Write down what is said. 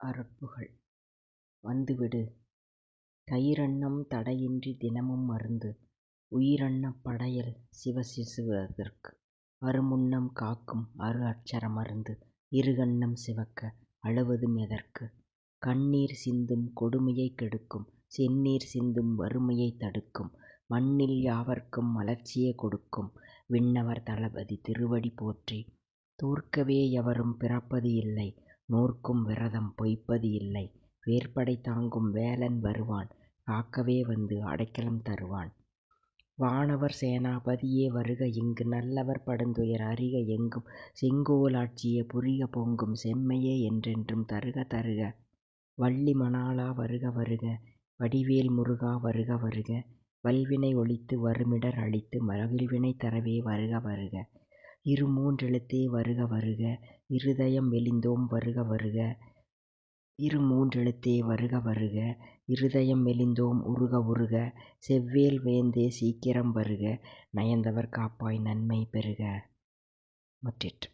அருட்புகழ் வந்துவிடு. தயிரன்னம் தடையின்றி தினமும் மருந்து. உயிரன்னப் படையல் சிவசிசுவதற்கு. அருமுன்னம் காக்கும் அரு அட்சர மருந்து. இருகண்ணம் சிவக்க அழுவதும் எதற்கு? கண்ணீர் சிந்தும் கொடுமையைக் கெடுக்கும். செந்நீர் சிந்தும் வறுமையைத் தடுக்கும். மண்ணில் யாவர்க்கும் மலர்ச்சியே கொடுக்கும். விண்ணவர் தளபதி திருவடி போற்றி! தோற்கவே எவரும் பிறப்பது இல்லை. நோற்கும் விரதம் பொய்ப்பது இல்லை வேற்படை தாங்கும் வேலன் வருவான் காக்கவே வந்து அடைக்கலம் தருவான். வானவர் சேனாபதியே வருக இங்கு நல்லவர் படுந்துயர் அறிக எங்கும் செங்கோல் ஆட்சியே புரிக பொங்கும் செம்மையே என்றென்றும் தருக தருக. வள்ளி மணாளா வருக வருக வடிவேல் முருகா வருக வருக வல்வினை ஒழித்து வருமிடர் அழித்து மகிழ்வினை தரவே வருக வருக. இரு மூன்றெழுத்தே வருக வருக இருதயம் மெலிந்தோம் வருக வருக இரு மூன்றெழுத்தே வருக வருக இருதயம் மெலிந்தோம் உருக உருக செவ்வேல் வேந்தே சீக்கிரம் வருக நயந்தவர் காப்பாய் நன்மை பெறுக. முற்றிற்று.